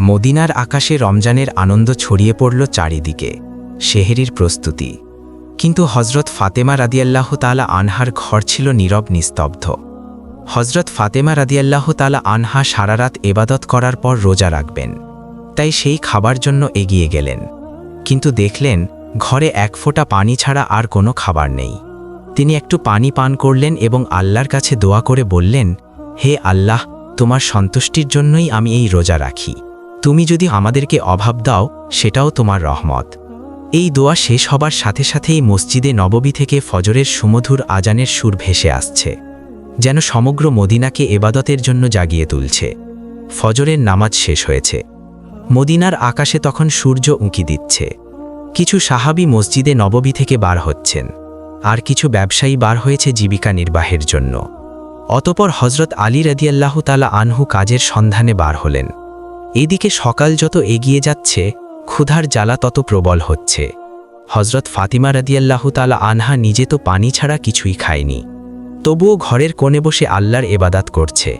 মদিনার আকাশে রমজানের আনন্দ ছড়িয়ে পড়ল চারিদিকে, শেহেরির প্রস্তুতি। কিন্তু হজরত ফাতেমা রাদিয়াল্লাহ তালা আনহার ঘর ছিল নীরব নিস্তব্ধ। হজরত ফাতেমা রাদিয়াল্লাহ তালা আনহা সারারাত এবাদত করার পর রোজা রাখবেন। তাই সেই খাবার জন্য এগিয়ে গেলেন। কিন্তু দেখলেন, ঘরে এক ফোঁটা পানি ছাড়া আর কোনো খাবার নেই। তিনি একটু পানি পান করলেন এবং আল্লাহর কাছে দোয়া করে বললেন, হে আল্লাহ, তোমার সন্তুষ্টির জন্যই আমি এই রোজা রাখি। তুমি যদি আমাদেরকে অভাব দাও, সেটাও তোমার রহমত। এই দোয়া শেষ হবার সাথে সাথেই মসজিদে নববী থেকে ফজরের সুমধুর আজানের সুর ভেসে আসছে, যেন সমগ্র মদিনাকে এবাদতের জন্য জাগিয়ে তুলছে। ফজরের নামাজ শেষ হয়েছে। মদিনার আকাশে তখন সূর্য উঁকি দিচ্ছে। কিছু সাহাবি মসজিদে নববী থেকে বার হচ্ছেন। আর কিছু ব্যবসায়ী বার হয়েছে জীবিকা নির্বাহের জন্য। অতপর হজরত আলী রাদিয়াল্লাহু তালা আনহু কাজের সন্ধানে বার হলেন। এদিকে সকাল যত এগিয়ে যাচ্ছে, ক্ষুধার জ্বালা তত প্রবল হচ্ছে। হজরত ফাতিমা রাদিয়াল্লাহু তালা আনহা নিজে তো পানি ছাড়া কিছুই খায়নি। তবুও ঘরের কোণে বসে আল্লাহর এবাদাত করছে।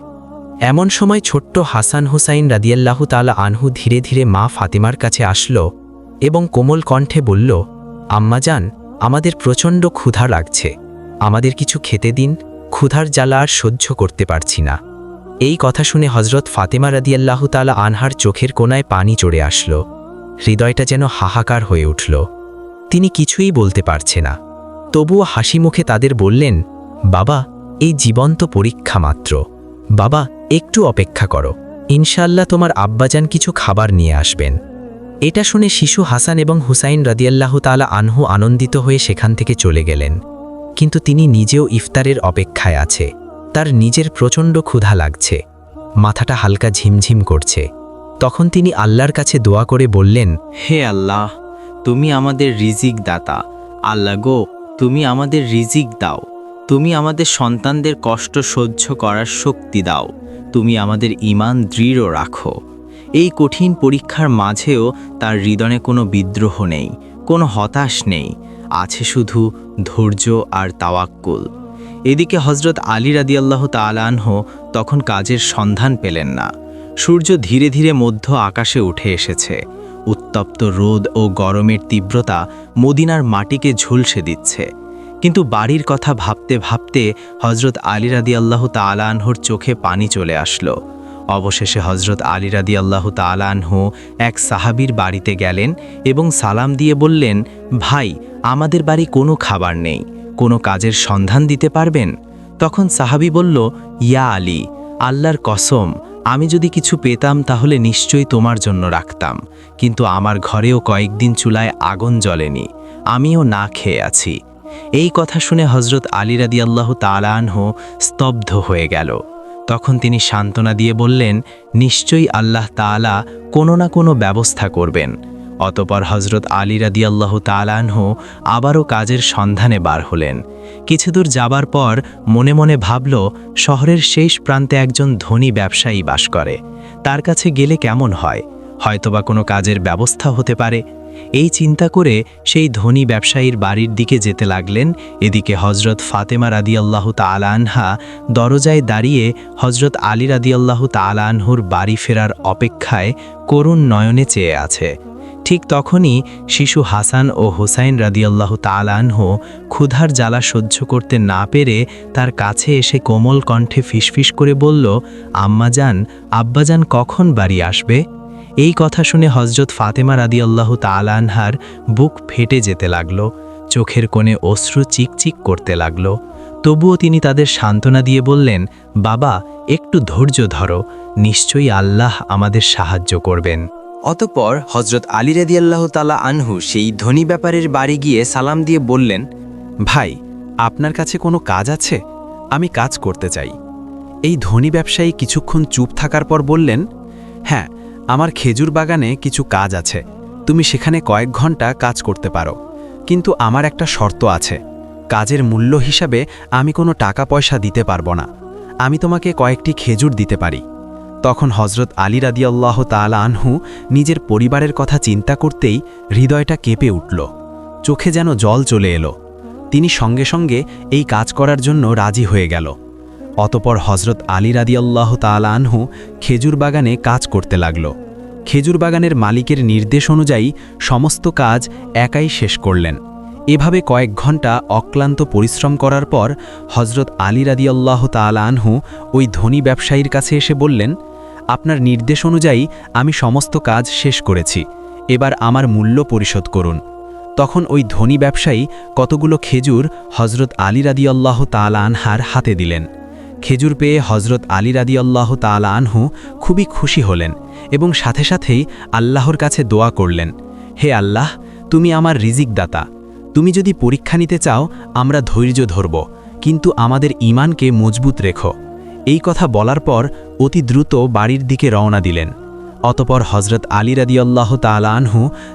এমন সময় ছোট্ট হাসান হুসাইন রাদিয়াল্লাহু তালা আনহু ধীরে ধীরে মা ফাতিমার কাছে আসলো এবং কোমল কণ্ঠে বলল আম্মাজান আমাদের প্রচণ্ড ক্ষুধা লাগছে। আমাদের কিছু খেতে দিন, ক্ষুধার জ্বালা আর সহ্য করতে পারছি না। এই কথা শুনে হজরত ফাতেমা রাদিয়াল্লাহু তালা আনহার চোখের কোনায় পানি চড়ে আসলো। হৃদয়টা যেন হাহাকার হয়ে উঠল। তিনি কিছুই বলতে পারছে না। তবুও হাসি মুখে তাদের বললেন, বাবা, এই জীবন্ত পরীক্ষা মাত্র। বাবা, একটু অপেক্ষা করো। ইনশাল্লাহ তোমার আব্বাজান কিছু খাবার নিয়ে আসবেন। এটা শুনে শিশু হাসান এবং হুসাইন রাদিয়াল্লাহু তালা আনহু আনন্দিত হয়ে সেখান থেকে চলে গেলেন। কিন্তু তিনি নিজেও ইফতারের অপেক্ষায় আছে। তার নিজের প্রচণ্ড ক্ষুধা লাগছে। মাথাটা হালকা ঝিমঝিম করছে। তখন তিনি আল্লাহর কাছে দোয়া করে বললেন, হে আল্লাহ, তুমি আমাদের রিজিক দাতা। আল্লাহ গো, তুমি আমাদের রিজিক দাও। তুমি আমাদের সন্তানদের কষ্ট সহ্য করার শক্তি দাও। তুমি আমাদের ইমান দৃঢ় রাখো। এই কঠিন পরীক্ষার মাঝেও তার হৃদয়ে কোনো বিদ্রোহ নেই, কোনো হতাশ নেই। আছে শুধু ধৈর্য আর তাওয়াক্কুল। এদিকে হজরত আলী রাদিয়াল্লাহ তালানহ তখন কাজের সন্ধান পেলেন না। সূর্য ধীরে ধীরে মধ্য আকাশে উঠে এসেছে। উত্তপ্ত রোদ ও গরমের তীব্রতা মদিনার মাটিকে ঝুলসে দিচ্ছে। কিন্তু বাড়ির কথা ভাবতে ভাবতে হজরত আলী রাদি আল্লাহ তালানহর চোখে পানি চলে আসলো। অবশেষে হজরত আলী রাদি আল্লাহ তালানহু এক সাহাবির বাড়িতে গেলেন এবং সালাম দিয়ে বললেন, ভাই, আমাদের বাড়ি কোনো খাবার নেই। কোনো কাজের সন্ধান দিতে পারবেন? তখন সাহাবি বলল, ইয়া আলী, আল্লাহর কসম, আমি যদি কিছু পেতাম তাহলে নিশ্চয়ই তোমার জন্য রাখতাম। কিন্তু আমার ঘরেও কয়েকদিন চুলায় আগুন জ্বলেনি, আমিও না খেয়ে আছি। এই কথা শুনে হজরত আলী রাদি আল্লাহ তালানহ স্তব্ধ হয়ে গেল। তখন তিনি সান্ত্বনা দিয়ে বললেন, নিশ্চয়ই আল্লাহ তালা কোনো না কোনো ব্যবস্থা করবেন। অতপর হজরত আলী রাদি আল্লাহ তালানহ আবারও কাজের সন্ধানে বার হলেন। কিছুদূর যাবার পর মনে মনে ভাবল, শহরের শেষ প্রান্তে একজন ধনী ব্যবসায়ী বাস করে। তার কাছে গেলে কেমন হয়? হয়তোবা কোনো কাজের ব্যবস্থা হতে পারে। এই চিন্তা করে সেই ধনী ব্যবসায়ীর বাড়ির দিকে যেতে লাগলেন। এদিকে হজরত ফাতেমা রাদিয়াল্লাহ তালানহা দরজায় দাঁড়িয়ে হজরত আলী রাদিয়াল্লাহ তালানহুর বাড়ি ফেরার অপেক্ষায় করুণ নয়নে চেয়ে আছে। ঠিক তখনই শিশু হাসান ও হোসাইন রাদিয়াল্লাহ তালানহ ক্ষুধার জ্বালা সহ্য করতে না পেরে তার কাছে এসে কোমল কণ্ঠে ফিসফিস করে বলল আম্মাজান আব্বাজান কখন বাড়ি আসবে? এই কথা শুনে হজরত ফাতেমা রাদিয়াল্লাহ তালানহার বুক ফেটে যেতে লাগল, চোখের কোণে অশ্রু চিকচিক করতে লাগল। তবুও তিনি তাদের সান্ত্বনা দিয়ে বললেন, বাবা, একটু ধৈর্য ধরো, নিশ্চয়ই আল্লাহ আমাদের সাহায্য করবেন। অতপর হজরত আলী রাদিয়াল্লাহ তালা আনহু সেই ধনী ব্যাপারের বাড়ি গিয়ে সালাম দিয়ে বললেন, ভাই, আপনার কাছে কোনো কাজ আছে? আমি কাজ করতে চাই। এই ধনী ব্যবসায়ী কিছুক্ষণ চুপ থাকার পর বললেন হ্যাঁ আমার খেজুর বাগানে কিছু কাজ আছে। তুমি সেখানে কয়েক ঘণ্টা কাজ করতে পারো। কিন্তু আমার একটা শর্ত আছে। কাজের মূল্য হিসাবে আমি কোনো টাকা পয়সা দিতে পারব না। আমি তোমাকে কয়েকটি খেজুর দিতে পারি। তখন হজরত আলী রাদিয়াল্লাহ তালা আনহু নিজের পরিবারের কথা চিন্তা করতেই হৃদয়টা কেঁপে উঠল। চোখে যেন জল চলে এলো। তিনি সঙ্গে সঙ্গে এই কাজ করার জন্য রাজি হয়ে গেল। অতপর হজরত আলী রাদিয়াল্লাহ তালা আনহু খেজুর বাগানে কাজ করতে লাগল। খেজুর বাগানের মালিকের নির্দেশ অনুযায়ী সমস্ত কাজ একাই শেষ করলেন। এভাবে কয়েক ঘণ্টা অক্লান্ত পরিশ্রম করার পর হজরত আলী রাদিয়াল্লাহ তালা আনহু ওই ধনী ব্যবসায়ীর কাছে এসে বললেন আপনার নির্দেশ অনুযায়ী আমি সমস্ত কাজ শেষ করেছি। এবার আমার মূল্য পরিশোধ করুন। তখন ওই ধনী ব্যবসায়ী কতগুলো খেজুর হজরত আলী রাদিয়াল্লাহ তালা আনহার হাতে দিলেন। খেজুর পেয়ে হজরত আলী রাদিয়াল্লাহ তালা আনহু খুবই খুশি হলেন এবং সাথে সাথেই আল্লাহর কাছে দোয়া করলেন, হে আল্লাহ, তুমি আমার রিজিক দাতা তুমি যদি পরীক্ষা নিতে চাও, আমরা ধৈর্য ধরব, কিন্তু আমাদের ইমানকে মজবুত রেখো। এই কথা বলার পর অতি দ্রুত বাড়ির দিকে রওনা দিলেন। অতপর হজরত আলী রাদিয়াল্লাহ তালা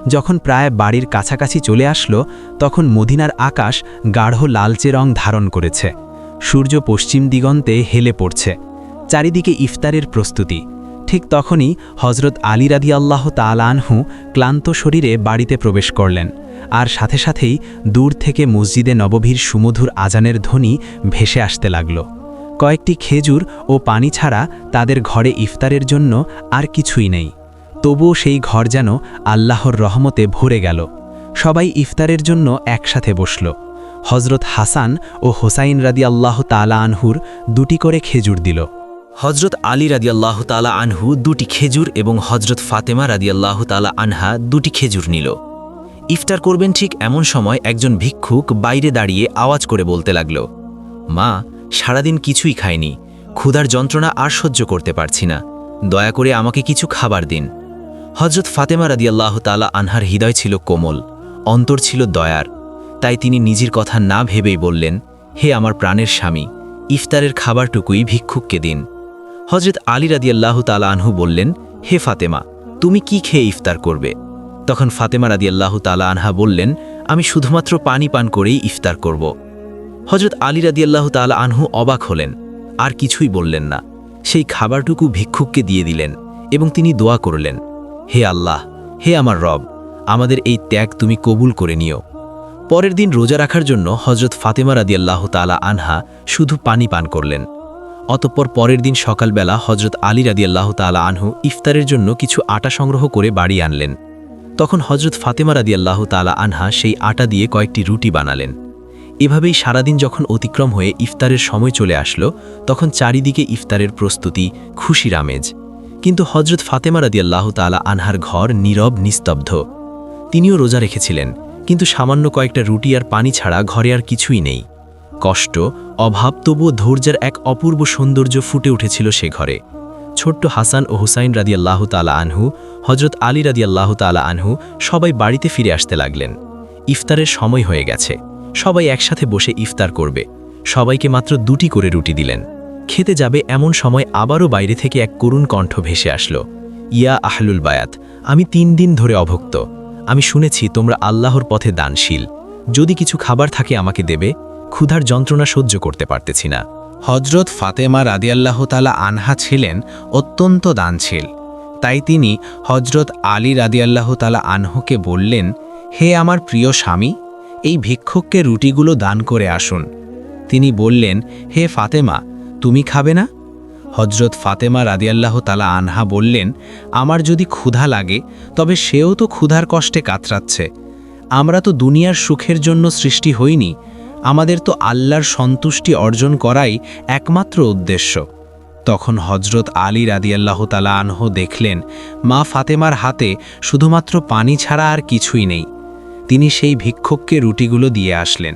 যখন প্রায় বাড়ির কাছাকাছি চলে আসলো, তখন মদিনার আকাশ গাঢ় লালচে রং ধারণ করেছে। সূর্য পশ্চিম দিগন্তে হেলে পড়ছে। চারিদিকে ইফতারের প্রস্তুতি। ঠিক তখনই হজরত আলী রাদি আল্লাহ ক্লান্ত শরীরে বাড়িতে প্রবেশ করলেন আর সাথে সাথেই দূর থেকে মসজিদে নবভীর সুমধুর আজানের ধ্বনি ভেসে আসতে লাগল। কয়েকটি খেজুর ও পানি ছাড়া তাদের ঘরে ইফতারের জন্য আর কিছুই নেই। তবুও সেই ঘর যেন আল্লাহর রহমতে ভরে গেল। সবাই ইফতারের জন্য একসাথে বসল। হজরত হাসান ও হোসাইন রাদি আল্লাহ তালা আনহুর দুটি করে খেজুর দিল। হজরত আলী রাদিয়াল্লাহ তালা আনহু দুটি খেজুর এবং হজরত ফাতেমা রাদিয়াল্লাহ তালা আনহা দুটি খেজুর নিল। ইফতার করবেন ঠিক এমন সময় একজন ভিক্ষুক বাইরে দাঁড়িয়ে আওয়াজ করে বলতে লাগল, মা সারাদিন কিছুই খায়নি ক্ষুধার যন্ত্রণা আর সহ্য করতে পারছি না। দয়া করে আমাকে কিছু খাবার দিন। হজরত ফাতেমা রাদিয়াল্লাহ তালা আনহার হৃদয় ছিল কোমল, অন্তর ছিল দয়ার। তাই তিনি নিজের কথা না ভেবেই বললেন, হে আমার প্রাণের স্বামী, ইফতারের খাবারটুকুই ভিক্ষুককে দিন। হজরত আলী রাদিয়াল্লাহ তালা আনহু বললেন, হে ফাতেমা, তুমি কি খেয়ে ইফতার করবে? তখন ফাতেমা রাদিয়াল্লাহ তালা আনহা বললেন, আমি শুধুমাত্র পানি পান করেই ইফতার করব। হজরত আলী রাদিয়াল্লাহ তালা আনহু অবাক হলেন, আর কিছুই বললেন না। সেই খাবারটুকু ভিক্ষুককে দিয়ে দিলেন এবং তিনি দোয়া করলেন, হে আল্লাহ, হে আমার রব, আমাদের এই ত্যাগ তুমি কবুল করে নিও। পরের দিন রোজা রাখার জন্য হজরত ফাতেমা রাদিয়াল্লাহ তালা আনহা শুধু পানি পান করলেন। অতঃপর পরের দিন সকালবেলা হজরত আলী রাদিয়াল্লাহ তালা আনহু ইফতারের জন্য কিছু আটা সংগ্রহ করে বাড়ি আনলেন। তখন হজরত ফাতেমা রাদিয়াল্লাহ তালা আনহা সেই আটা দিয়ে কয়েকটি রুটি বানালেন। এভাবেই সারাদিন যখন অতিক্রম হয়ে ইফতারের সময় চলে আসলো, তখন চারিদিকে ইফতারের প্রস্তুতি খুশির আমেজ। কিন্তু হজরত ফাতেমা রাদিয়াল্লাহ তালা আনহার ঘর নীরব, নিস্তব্ধ। তিনিও রোজা রেখেছিলেন, কিন্তু সামান্য কয়েকটা রুটি আর পানি ছাড়া ঘরে আর কিছুই নেই। কষ্ট, অভাব তবুও ধৈর্যের এক অপূর্ব সৌন্দর্য ফুটে উঠেছিল সে ঘরে। ছোট্ট হাসান ও হুসাইন রাদিয়াল্লাহ তালা আনহু হজরত আলী রাদিয়াল্লাহ তালা আনহু সবাই বাড়িতে ফিরে আসতে লাগলেন। ইফতারের সময় হয়ে গেছে। সবাই একসাথে বসে ইফতার করবে। সবাইকে মাত্র দুটি করে রুটি দিলেন। খেতে যাবে এমন সময় আবারও বাইরে থেকে এক করুণ কণ্ঠ ভেসে আসলো। ইয়া আহলুল বায়াত, আমি তিন দিন ধরে অভক্ত। আমি শুনেছি তোমরা আল্লাহর পথে দানশীল। যদি কিছু খাবার থাকে আমাকে দেবে, ক্ষুধার যন্ত্রণা সহ্য করতে পারতেছি না। হজরত ফাতেমা রাদিয়াল্লাহ তালা আনহা ছিলেন অত্যন্ত দানশীল। তাই তিনি হজরত আলী রাদিয়াল্লাহ তালা আনহুকে বললেন, হে আমার প্রিয় স্বামী এই ভিক্ষুককে রুটিগুলো দান করে আসুন। তিনি বললেন, হে ফাতেমা, তুমি খাবে না? হজরত ফাতেমা রাদিয়াল্লাহ তালা আনহা বললেন, আমার যদি ক্ষুধা লাগে, তবে সেও তো ক্ষুধার কষ্টে কাতরাচ্ছে। আমরা তো দুনিয়ার সুখের জন্য সৃষ্টি হইনি, আমাদের তো আল্লাহর সন্তুষ্টি অর্জন করাই একমাত্র উদ্দেশ্য। তখন হজরত আলী রাদিয়াল্লাহ তালা আনহ দেখলেন, মা ফাতেমার হাতে শুধুমাত্র পানি ছাড়া আর কিছুই নেই। তিনি সেই ভিক্ষুককে রুটিগুলো দিয়ে আসলেন।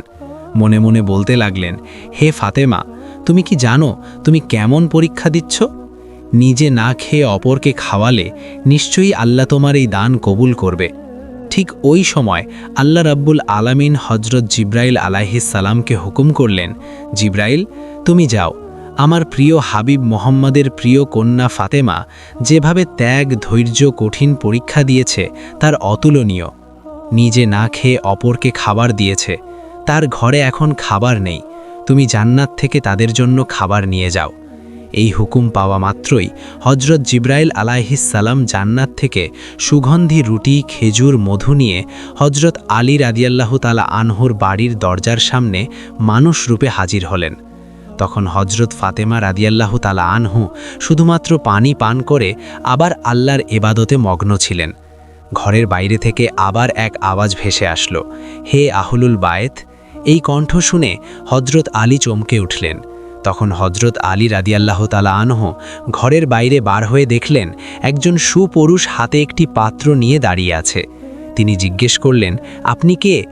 মনে মনে বলতে লাগলেন, হে ফাতেমা, তুমি কি জানো তুমি কেমন পরীক্ষা দিচ্ছ? নিজে না খেয়ে অপরকে খাওয়ালে নিশ্চয়ই আল্লাহ তোমার এই দান কবুল করবে। ঠিক ওই সময় আল্লাহ রাব্বুল আলামিন হজরত জিব্রাইল সালামকে হুকুম করলেন, জিব্রাইল, তুমি যাও। আমার প্রিয় হাবিব মোহাম্মদের প্রিয় কন্যা ফাতেমা যেভাবে ত্যাগ, ধৈর্য, কঠিন পরীক্ষা দিয়েছে, তার অতুলনীয়। নিজে না খেয়ে অপরকে খাবার দিয়েছে। তার ঘরে এখন খাবার নেই। তুমি জান্নাত থেকে তাদের জন্য খাবার নিয়ে যাও। এই হুকুম পাওয়া মাত্রই হজরত জিব্রাইল আলাইহিসাল্লাম জান্নাত থেকে সুগন্ধি, রুটি, খেজুর, মধু নিয়ে হজরত আলী রাদিয়াল্লাহ তালা আনহুর বাড়ির দরজার সামনে মানুষ রূপে হাজির হলেন। তখন হজরত ফাতেমা রাদিয়াল্লাহু তালা আনহু শুধুমাত্র পানি পান করে আবার আল্লাহর এবাদতে মগ্ন ছিলেন। ঘরের বাইরে থেকে আবার এক আওয়াজ ভেসে আসলো। হে আহুলুল বায়েত, এই কণ্ঠ শুনে হজরত আলী চমকে উঠলেন। তখন হজরত আলী রাদিয়াল্লাহ তালা আনহ ঘরের বাইরে বার হয়ে দেখলেন, একজন সুপুরুষ হাতে একটি পাত্র নিয়ে দাঁড়িয়ে আছে। তিনি জিজ্ঞেস করলেন, আপনি কে?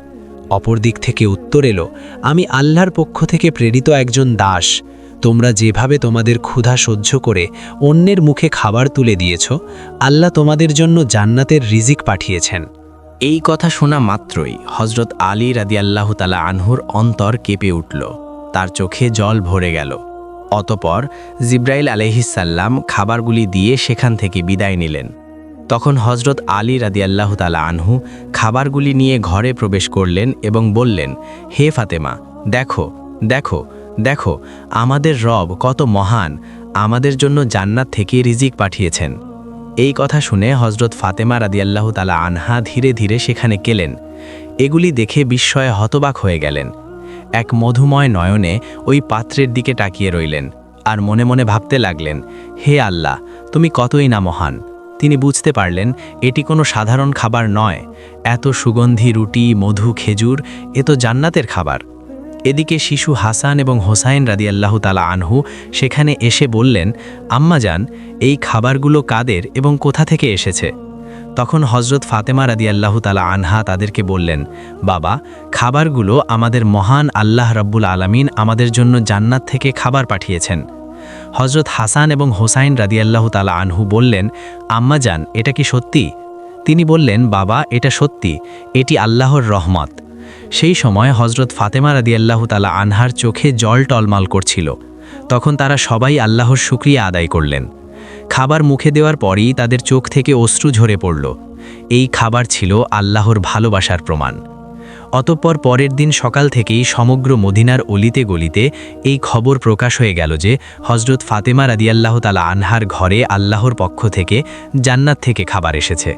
অপর দিক থেকে উত্তর এলো, আমি আল্লাহর পক্ষ থেকে প্রেরিত একজন দাস। তোমরা যেভাবে তোমাদের ক্ষুধা সহ্য করে অন্যের মুখে খাবার তুলে দিয়েছ, আল্লাহ তোমাদের জন্য জান্নাতের রিজিক পাঠিয়েছেন। এই কথা শোনা মাত্রই হজরত আলী রাদিয়াল্লাহু তালা আনহুর অন্তর কেঁপে উঠল। তার চোখে জল ভরে গেল। অতপর জিব্রাইল আলহিসাল্লাম খাবারগুলি দিয়ে সেখান থেকে বিদায় নিলেন। তখন হজরত আলী রাদিয়াল্লাহু তালা আনহু খাবারগুলি নিয়ে ঘরে প্রবেশ করলেন এবং বললেন, হে ফাতেমা, দেখো দেখো দেখো, আমাদের রব কত মহান, আমাদের জন্য জান্নাত থেকে রিজিক পাঠিয়েছেন। এই কথা শুনে হজরত ফাতেমা রাদিয়াল্লাহ তালা আনহা ধীরে ধীরে সেখানে গেলেন। এগুলি দেখে বিস্ময়ে হতবাক হয়ে গেলেন। এক মধুময় নয়নে ওই পাত্রের দিকে তাকিয়ে রইলেন আর মনে মনে ভাবতে লাগলেন, হে আল্লাহ, তুমি কতই না মহান। তিনি বুঝতে পারলেন, এটি কোনো সাধারণ খাবার নয়। এত সুগন্ধি রুটি, মধু, খেজুর, এ তো জান্নাতের খাবার। এদিকে শিশু হাসান এবং হোসাইন রাদিয়াল্লাহ তালা আনহু সেখানে এসে বললেন আম্মাজান এই খাবারগুলো কাদের এবং কোথা থেকে এসেছে? তখন হজরত ফাতেমা রাদিয়াল্লাহ তালা আনহা তাদেরকে বললেন, বাবা, খাবারগুলো আমাদের মহান আল্লাহ রব্বুল আলমিন আমাদের জন্য জান্নাত থেকে খাবার পাঠিয়েছেন। হজরত হাসান এবং হোসাইন রাদিয়াল্লাহ তালা আনহু বললেন আম্মাজান এটা কি সত্যি? তিনি বললেন, বাবা, এটা সত্যি, এটি আল্লাহর রহমত। সেই সময় হজরত ফাতেমা রাদিয়াল্লাহু তালা আনহার চোখে জল টলমাল করছিল। তখন তারা সবাই আল্লাহর শুক্রিয়া আদায় করলেন। খাবার মুখে দেওয়ার পরই তাদের চোখ থেকে অশ্রু ঝরে পড়ল। এই খাবার ছিল আল্লাহর ভালোবাসার প্রমাণ। অতঃপর পরের দিন সকাল থেকেই সমগ্র মদিনার অলিতে গলিতে এই খবর প্রকাশ হয়ে গেল যে হজরত ফাতেমা রাদিয়াল্লাহ তালা আনহার ঘরে আল্লাহর পক্ষ থেকে জান্নাত থেকে খাবার এসেছে।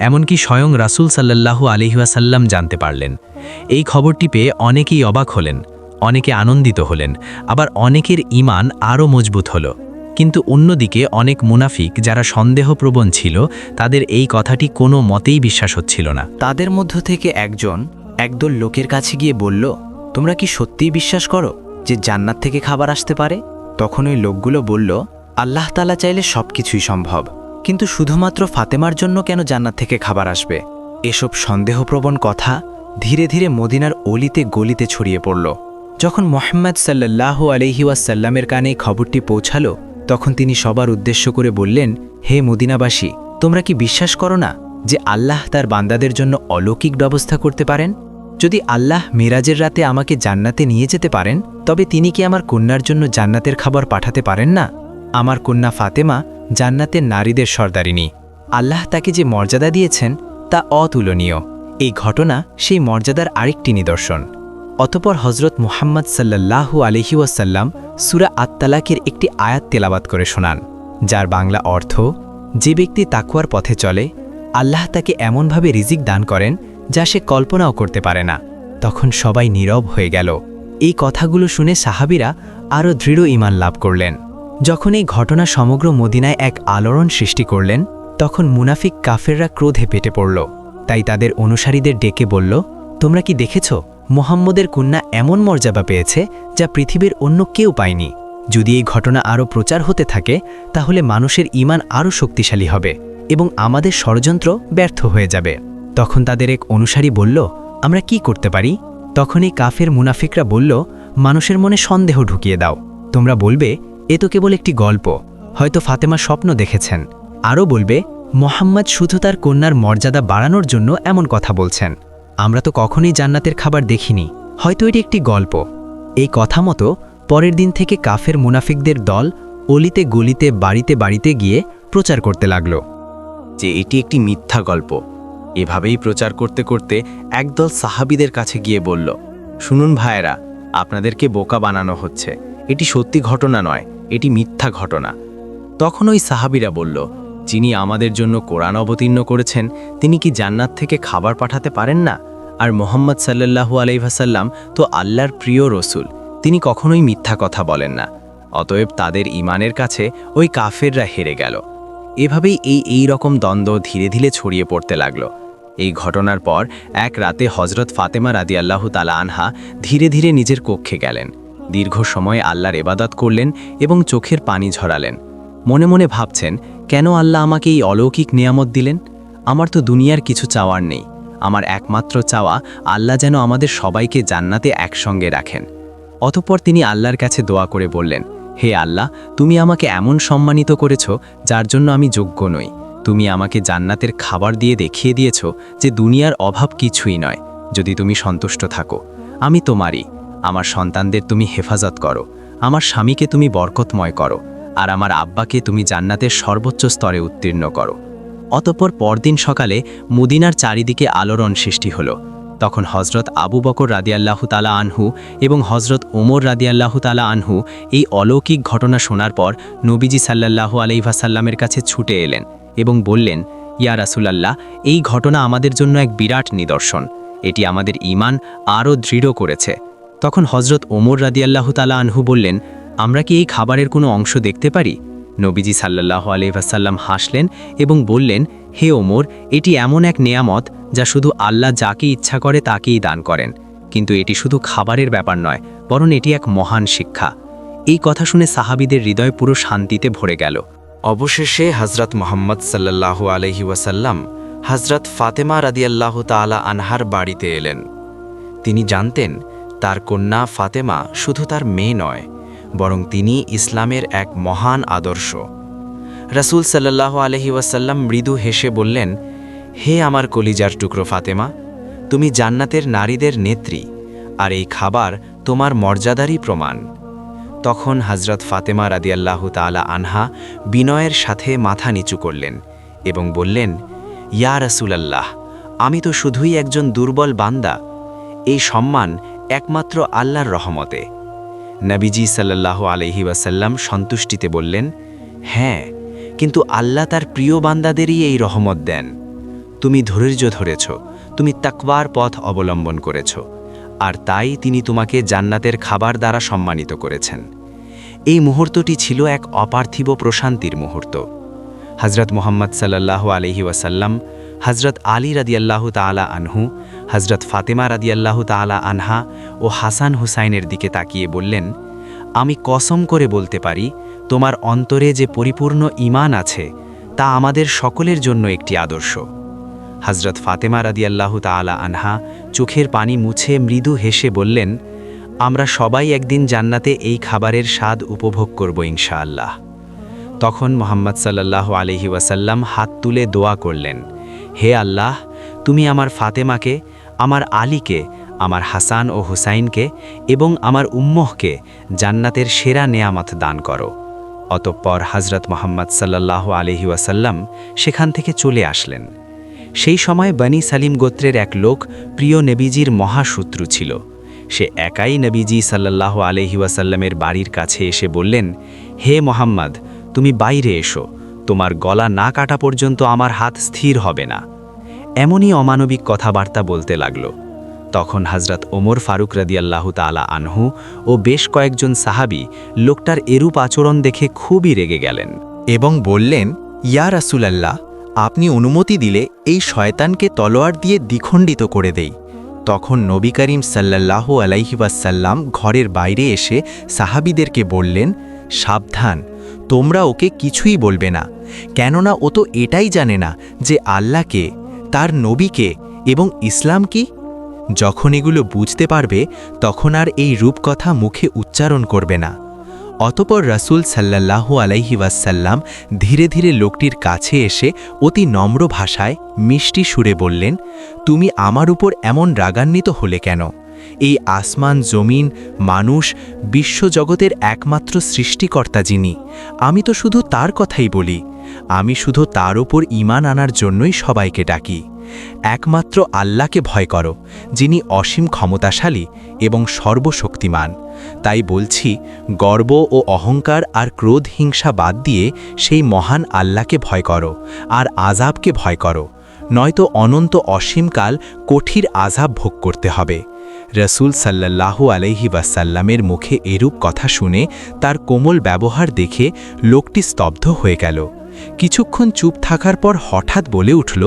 এমনকি স্বয়ং রাসূল সাল্লাল্লাহু আলিহাসাল্লাম জানতে পারলেন। এই খবরটি পেয়ে অনেকেই অবাক হলেন, অনেকে আনন্দিত হলেন, আবার অনেকের ইমান আরও মজবুত হলো। কিন্তু অন্যদিকে অনেক মুনাফিক যারা সন্দেহপ্রবণ ছিল, তাদের এই কথাটি কোনো মতেই বিশ্বাস হচ্ছিল না। তাদের মধ্য থেকে একজন একদল লোকের কাছে গিয়ে বলল, তোমরা কি সত্যিই বিশ্বাস করো যে জান্নাত থেকে খাবার আসতে পারে? তখন ওই লোকগুলো বলল, আল্লাহ তালা চাইলে সব কিছুই সম্ভব, কিন্তু শুধুমাত্র ফাতেমার জন্য কেন জান্নাত থেকে খাবার আসবে? এসব সন্দেহপ্রবণ কথা ধীরে ধীরে মদিনার অলিতে গলিতে ছড়িয়ে পড়ল। যখন মোহাম্মদ সাল্লাহ আলহি ওয়াসাল্লামের কানে খবরটি পৌঁছালো, তখন তিনি সবার উদ্দেশ্য করে বললেন, হে মদিনাবাসী, তোমরা কি বিশ্বাস করো না যে আল্লাহ তার বান্দাদের জন্য অলৌকিক ব্যবস্থা করতে পারেন? যদি আল্লাহ মিরাজের রাতে আমাকে জান্নাতে নিয়ে যেতে পারেন, তবে তিনি কি আমার কন্যার জন্য জান্নাতের খাবার পাঠাতে পারেন না? আমার কন্যা ফাতেমা জান্নাতের নারীদের সর্দারিনী আল্লাহ তাকে যে মর্যাদা দিয়েছেন, তা অতুলনীয়। এই ঘটনা সেই মর্যাদার আরেকটি নিদর্শন। অতপর হজরত মুহাম্মদ সাল্লাল্লাহু আলহি ওয়াসাল্লাম সুরা আত্তালাকের একটি আয়াত তেলাবাত করে শোনান, যার বাংলা অর্থ, যে ব্যক্তি তাকুয়ার পথে চলে, আল্লাহ তাকে এমনভাবে রিজিক দান করেন যা সে কল্পনাও করতে পারে না। তখন সবাই নীরব হয়ে গেল। এই কথাগুলো শুনে সাহাবিরা আরও দৃঢ় ইমান লাভ করলেন। যখন এই ঘটনা সমগ্র মদিনায় এক আলোড়ন সৃষ্টি করলেন, তখন মুনাফিক কাফেররা ক্রোধে পেটে পড়ল। তাই তাদের অনুসারীদের ডেকে বলল, তোমরা কি দেখেছ? মোহাম্মদের কন্যা এমন মর্যাদা পেয়েছে যা পৃথিবীর অন্য কেউ পায়নি। যদি এই ঘটনা আরও প্রচার হতে থাকে, তাহলে মানুষের ইমান আরও শক্তিশালী হবে এবং আমাদের ষড়যন্ত্র ব্যর্থ হয়ে যাবে। তখন তাদের এক অনুসারী বলল, আমরা কি করতে পারি? তখনই কাফের মুনাফিকরা বলল, মানুষের মনে সন্দেহ ঢুকিয়ে দাও। তোমরা বলবে, এ তো কেবল একটি গল্প। হয়তো ফাতেমা স্বপ্ন দেখেছেন। আরও বলবে, মোহাম্মদ শুধু তার কন্যার মর্যাদা বাড়ানোর জন্য এমন কথা বলছেন। আমরা তো কখনোই জান্নাতের খাবার দেখিনি। হয়তো এটি একটি গল্প। এই কথা মতো পরের দিন থেকে কাফের মুনাফিকদের দল অলিতে গলিতে বাড়িতে বাড়িতে গিয়ে প্রচার করতে লাগল। যে এটি একটি মিথ্যা গল্প। এভাবেই প্রচার করতে করতে একদল সাহাবিদের কাছে গিয়ে বলল, শুনুন ভাইয়েরা, আপনাদেরকে বোকা বানানো হচ্ছে। এটি সত্যি ঘটনা নয়, এটি মিথ্যা ঘটনা। তখন ওই সাহাবিরা বলল, যিনি আমাদের জন্য কোরআন অবতীর্ণ করেছেন, তিনি কি জান্নাত থেকে খাবার পাঠাতে পারেন না? আর মোহাম্মদ সাল্লাল্লাহু আলাইহাসাল্লাম তো আল্লাহর প্রিয় রসুল, তিনি কখনোই মিথ্যা কথা বলেন না। অতএব তাদের ইমানের কাছে ওই কাফেররা হেরে গেল। এভাবেই এই এই রকম দ্বন্দ্ব ধীরে ধীরে ছড়িয়ে পড়তে লাগল। এই ঘটনার পর এক রাতে হজরত ফাতেমা রাদি আল্লাহ তালা আনহা ধীরে ধীরে নিজের কক্ষে গেলেন। দীর্ঘ সময় আল্লাহর এবাদত করলেন এবং চোখের পানি ঝরালেন। মনে মনে ভাবছেন, কেন আল্লাহ আমাকে এই অলৌকিক নিয়ামত দিলেন? আমার তো দুনিয়ার কিছু চাওয়ার নেই। আমার একমাত্র চাওয়া আল্লাহ যেন আমাদের সবাইকে জান্নাতে একসঙ্গে রাখেন। অতঃপর তিনি আল্লাহর কাছে দোয়া করে বললেন, হে আল্লাহ, তুমি আমাকে এমন সম্মানিত করেছ যার জন্য আমি যোগ্য নই। তুমি আমাকে জান্নাতের খাবার দিয়ে দেখিয়ে দিয়েছ যে দুনিয়ার অভাব কিছুই নয়। যদি তুমি সন্তুষ্ট থাকো, আমি তোমারই। আমার সন্তানদের তুমি হেফাজত করো। আমার স্বামীকে তুমি বরকতময় করো। আর আমার আব্বাকে তুমি জান্নাতের সর্বোচ্চ স্তরে উত্তীর্ণ করো। অতপর পরদিন সকালে মুদিনার চারিদিকে আলোড়ন সৃষ্টি হলো। তখন হজরত আবু বকর রাদিয়াল্লাহু তালা আনহু এবং হজরত ওমর রাদিয়াল্লাহু তালা আনহু এই অলৌকিক ঘটনা শোনার পর নবীজি সাল্লাল্লাহু আলাইভাসাল্লামের কাছে ছুটে এলেন। এবং বললেন, ইয়া রাসুলাল্লাহ, এই ঘটনা আমাদের জন্য এক বিরাট নিদর্শন। এটি আমাদের ইমান আরও দৃঢ় করেছে। তখন হজরত ওমর রাদিয়াল্লাহু তালা আনহু বললেন, আমরা কি এই খাবারের কোনো অংশ দেখতে পারি? নবীজি সাল্লাহ আলহাসাল্লাম হাসলেন এবং বললেন, হে ওমর, এটি এমন এক নেয়ামত যা শুধু আল্লাহ যাকে ইচ্ছা করে তাকেই দান করেন। কিন্তু এটি শুধু খাবারের ব্যাপার নয়, বরং এটি এক মহান শিক্ষা। এই কথা শুনে সাহাবিদের হৃদয় পুরো শান্তিতে ভরে গেল। অবশেষে হজরত মোহাম্মদ সাল্লাল্লাহু আলহি ওয়াসাল্লাম হজরত ফাতেমা রাদিয়াল্লাহ তালা আনহার বাড়িতে এলেন। তিনি জানতেন তার কন্যা ফাতেমা শুধু তার মেয়ে নয়, বরং তিনি ইসলামের এক মহান আদর্শ। রাসূল সাল্লাল্লাহু আলহি ওয়াসাল্লাম মৃদু হেসে বললেন, হে আমার কলিজার টুকরো ফাতেমা, তুমি জান্নাতের নারীদের নেত্রী, আর এই খাবার তোমার মর্যাদারই প্রমাণ। তখন হজরত ফাতেমা রাদিয়াল্লাহু তালা আনহা বিনয়ের সাথে মাথা নিচু করলেন এবং বললেন, ইয়া রাসূলাল্লাহ, আমি তো শুধুই একজন দুর্বল বান্দা। এই সম্মান একমাত্র আল্লাহর রহমতে। নবীজি সাল্লাল্লাহু আলহি ওয়াসাল্লাম সন্তুষ্টিতে বললেন হ্যাঁ কিন্তু আল্লাহ তার প্রিয় বান্দাদেরই এই রহমত দেন। তুমি ধৈর্য ধরেছ, তুমি তাকবার পথ অবলম্বন করেছ। আর তাই তিনি তোমাকে জান্নাতের খাবার দ্বারা সম্মানিত করেছেন। এই মুহূর্তটি ছিল এক অপার্থিব প্রশান্তির মুহূর্ত। হজরত মোহাম্মদ সাল্লাহ আলহি ওয়াসাল্লাম হজরত আলী রাদিয়াল্লাহু তালা আনহু হজরত ফাতেমা রাদিয়াল্লাহু তালা আনহা ও হাসান হুসাইনের দিকে তাকিয়ে বললেন, আমি কসম করে বলতে পারি, তোমার অন্তরে যে পরিপূর্ণ ইমান আছে, তা আমাদের সকলের জন্য একটি আদর্শ। হজরত ফাতেমা রাদিয়াল্লাহু তালা আনহা চোখের পানি মুছে মৃদু হেসে বললেন, আমরা সবাই একদিন জান্নাতে এই খাবারের স্বাদ উপভোগ করব ইনশাআল্লাহ। তখন মোহাম্মদ সাল্লাহ আলহি ওয়াসাল্লাম হাত তুলে দোয়া করলেন, হে আল্লাহ, তুমি আমার ফাতেমাকে, আমার আলীকে, আমার হাসান ও হুসাইনকে এবং আমার উম্মহকে জান্নাতের সেরা নেয়ামত দান করো। অতঃপর হজরত মোহাম্মদ সাল্লাহ আলহি ওয়াসাল্লাম সেখান থেকে চলে আসলেন। সেই সময় বনি সালিম গোত্রের এক লোক প্রিয় নেবিজির মহাশত্রু ছিল। সে একাই নবীজি সাল্লাহ আলহি ওয়াসাল্লামের বাড়ির কাছে এসে বললেন, হে মোহাম্মদ, তুমি বাইরে এসো। তোমার গলা না কাটা পর্যন্ত আমার হাত স্থির হবে না। এমনই অমানবিক কথাবার্তা বলতে লাগল। তখন হজরত ওমর ফারুক রাদিয়াল্লাহু তালা আনহু ও বেশ কয়েকজন সাহাবি লোকটার এরূপ আচরণ দেখে খুবই রেগে গেলেন এবং বললেন, ইয়া রাসুলাল্লাহ আপনি অনুমতি দিলে এই শয়তানকে তলোয়ার দিয়ে দ্বিখণ্ডিত করে দেই। তখন নবী করিম সাল্লাহ আলাইহিবাসাল্লাম ঘরের বাইরে এসে সাহাবিদেরকে বললেন, সাবধান, তোমরা ওকে কিছুই বলবে না। কেননা ও তো এটাই জানে না যে আল্লাহকে তার নবীকে এবং ইসলাম কি? যখন এগুলো বুঝতে পারবে, তখন আর এই রূপকথা মুখে উচ্চারণ করবে না। অতপর রাসুল সাল্লাল্লাহু আলাইহি ওয়াসাল্লাম ধীরে ধীরে লোকটির কাছে এসে অতি নম্র ভাষায় মিষ্টি সুরে বললেন, তুমি আমার উপর এমন রাগান্বিত হলে কেন? এই আসমান, জমিন, মানুষ বিশ্বজগতের একমাত্র সৃষ্টিকর্তা যিনি, আমি তো শুধু তার কথাই বলি। আমি শুধু তার ওপর ইমান আনার জন্যই সবাইকে ডাকি। একমাত্র আল্লাহকে ভয় করো, যিনি অসীম ক্ষমতাশালী এবং সর্বশক্তিমান। তাই বলছি, গর্ব ও অহংকার আর ক্রোধ হিংসা বাদ দিয়ে সেই মহান আল্লাহকে ভয় করো আর আজাবকে ভয় করো। নয়তো অনন্ত অসীমকাল কঠির আজাব ভোগ করতে হবে। রসুল সাল্লাল্লাহু আলাইহি ওয়াসাল্লামের মুখে এরূপ কথা শুনে তার কোমল ব্যবহার দেখে লোকটি স্তব্ধ হয়ে গেল। কিছুক্ষণ চুপ থাকার পর হঠাৎ বলে উঠল,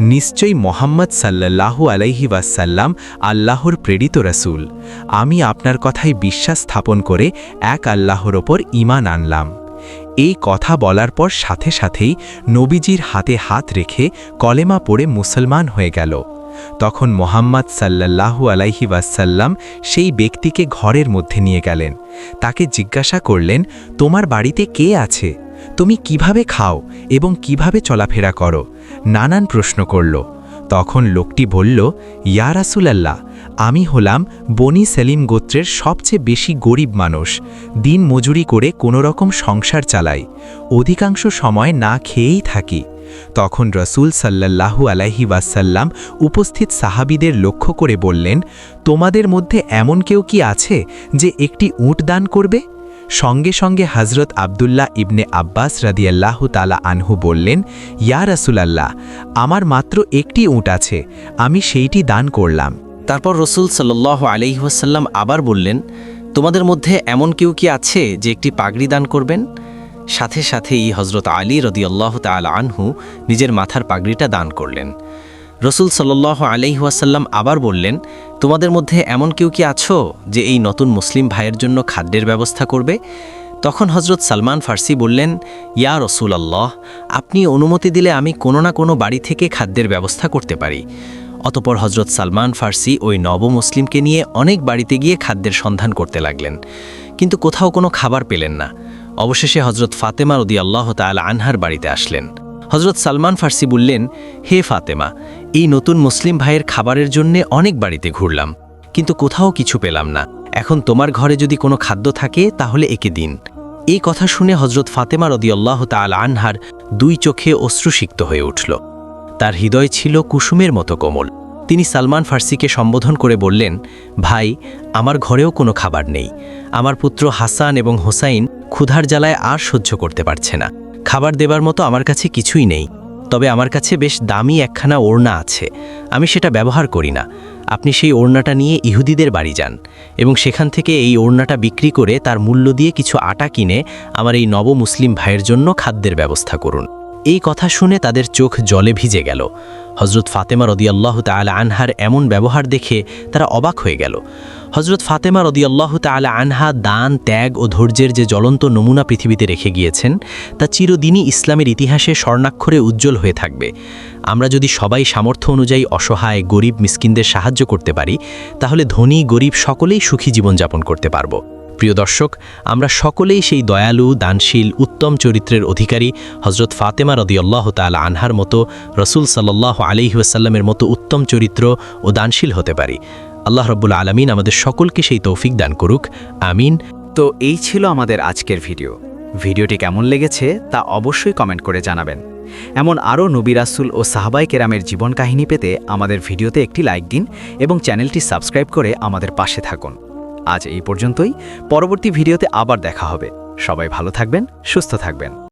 নিশ্চয়ই মোহাম্মদ সাল্লাল্লাহু আলাইহি ওয়াসাল্লাম আল্লাহর প্রেরিত রসুল। আমি আপনার কথায় বিশ্বাস স্থাপন করে এক আল্লাহর ওপর ঈমান আনলাম। এই কথা বলার পর সাথে সাথেই নবীজির হাতে হাত রেখে কলেমা পড়ে মুসলমান হয়ে গেল। তখন মোহাম্মদ সাল্লাল্লাহু আলাইহি ওয়াসাল্লাম সেই ব্যক্তিকে ঘরের মধ্যে নিয়ে গেলেন। তাকে জিজ্ঞাসা করলেন, তোমার বাড়িতে কে আছে? তুমি কীভাবে খাও এবং কীভাবে চলাফেরা করো? নানান প্রশ্ন করল। তখন লোকটি বলল, ইয়া রাসুলাল্লাহ, আমি হলাম বনি সেলিম গোত্রের সবচেয়ে বেশি গরিব মানুষ। দিন মজুরি করে কোনো রকম সংসার চালাই। অধিকাংশ সময় না খেয়েই থাকি। তখন রসুল সাল্লাল্লাহু আলাইহি ওয়াসাল্লাম উপস্থিত সাহাবিদের লক্ষ্য করে বললেন, তোমাদের মধ্যে এমন কেউ কি আছে যে একটি উট দান করবে? সঙ্গে সঙ্গে হজরত আবদুল্লাহ ইবনে আব্বাস রাদিয়াল্লাহু তালা আনহু বললেন, ইয়া রাসুলাল্লাহ, আমার মাত্র একটি উট আছে, আমি সেইটি দান করলাম। তারপর রসুল সাল্লাহ আলিহাসাল্লাম আবার বললেন, তোমাদের মধ্যে এমন কেউ কি আছে যে একটি পাগড়ি দান করবেন? সাথে সাথেই হজরত আলী রদিয়াল্লাহ তাল আনহু নিজের মাথার পাগড়িটা দান করলেন। রসুল সাল্লাহ আলিহাসাল্লাম আবার বললেন, তোমাদের মধ্যে এমন কেউ কি আছো যে এই নতুন মুসলিম ভাইয়ের জন্য খাদ্যের ব্যবস্থা করবে? তখন হজরত সালমান ফার্সি বললেন, ইয়া রসুল আল্লাহ আপনি অনুমতি দিলে আমি কোনো না কোনো বাড়ি থেকে খাদ্যের ব্যবস্থা করতে পারি। অতপর হজরত সালমান ফার্সি ওই নব মুসলিমকে নিয়ে অনেক বাড়িতে গিয়ে খাদ্যের সন্ধান করতে লাগলেন, কিন্তু কোথাও কোনো খাবার পেলেন না। অবশেষে হজরত ফাতেমা রদি আল্লাহ তাল আনহার বাড়িতে আসলেন। হজরত সালমান ফার্সি বললেন, হে ফাতেমা এই নতুন মুসলিম ভাইয়ের খাবারের জন্যে অনেক বাড়িতে ঘুরলাম, কিন্তু কোথাও কিছু পেলাম না। এখন তোমার ঘরে যদি কোনো খাদ্য থাকে, তাহলে একে দিন। এই কথা শুনে হজরত ফাতেমা রদিয়াল্লাহ তাল আনহার দুই চোখে অশ্রুসিক্ত হয়ে উঠল। তার হৃদয় ছিল কুসুমের মতো কোমল। তিনি সালমান ফার্সিকে সম্বোধন করে বললেন, ভাই, আমার ঘরেও কোনো খাবার নেই। আমার পুত্র হাসান এবং হোসাইন ক্ষুধার জ্বালায় আর সহ্য করতে পারছে না। খাবার দেবার মতো আমার কাছে কিছুই নেই। তবে আমার কাছে বেশ দামি একখানা ওড়না আছে। আমি সেটা ব্যবহার করি না। আপনি সেই ওড়নাটা নিয়ে ইহুদিদের বাড়ি যান এবং সেখান থেকে এই ওড়নাটা বিক্রি করে তার মূল্য দিয়ে কিছু আটা কিনে আমার এই নব মুসলিম ভাইয়ের জন্য খাদ্যের ব্যবস্থা করুন। এই কথা শুনে তাদের চোখ জলে ভিজে গেল। হজরত ফাতেমা রদিয়াল্লাহ তালা আনহার এমন ব্যবহার দেখে তারা অবাক হয়ে গেল। হজরত ফাতেমা রদিয়াল্লাহ তালা আনহা দান, ত্যাগ ও ধৈর্যের যে জ্বলন্ত নমুনা পৃথিবীতে রেখে গিয়েছেন, তা চিরদিনই ইসলামের ইতিহাসে স্বর্ণাক্ষরে উজ্জ্বল হয়ে থাকবে। আমরা যদি সবাই সামর্থ্য অনুযায়ী অসহায়, গরিব মিসকিনদের সাহায্য করতে পারি, তাহলে ধনী, গরিব সকলেই সুখী জীবনযাপন করতে পারব। প্রিয় দর্শক, আমরা সকলেই সেই দয়ালু, দানশীল, উত্তম চরিত্রের অধিকারী হজরত ফাতেমা রদিয়াল্লাহ তালা আনহার মতো, রসুল সাল্লাহ আলিহাসাল্লামের মতো উত্তম চরিত্র ও দানশীল হতে পারি। আল্লাহ রব্বুল আলমিন আমাদের সকলকে সেই তৌফিক দান করুক, আমিন। তো এই ছিল আমাদের আজকের ভিডিও। ভিডিওটি কেমন লেগেছে তা অবশ্যই কমেন্ট করে জানাবেন। এমন আরও নবিরাসুল ও সাহাবাই কেরামের জীবন কাহিনী পেতে আমাদের ভিডিওতে একটি লাইক দিন এবং চ্যানেলটি সাবস্ক্রাইব করে আমাদের পাশে থাকুন। আজ এই পর্যন্তই। পরবর্তী ভিডিওতে আবার দেখা হবে। সবাই ভালো থাকবেন, সুস্থ থাকবেন।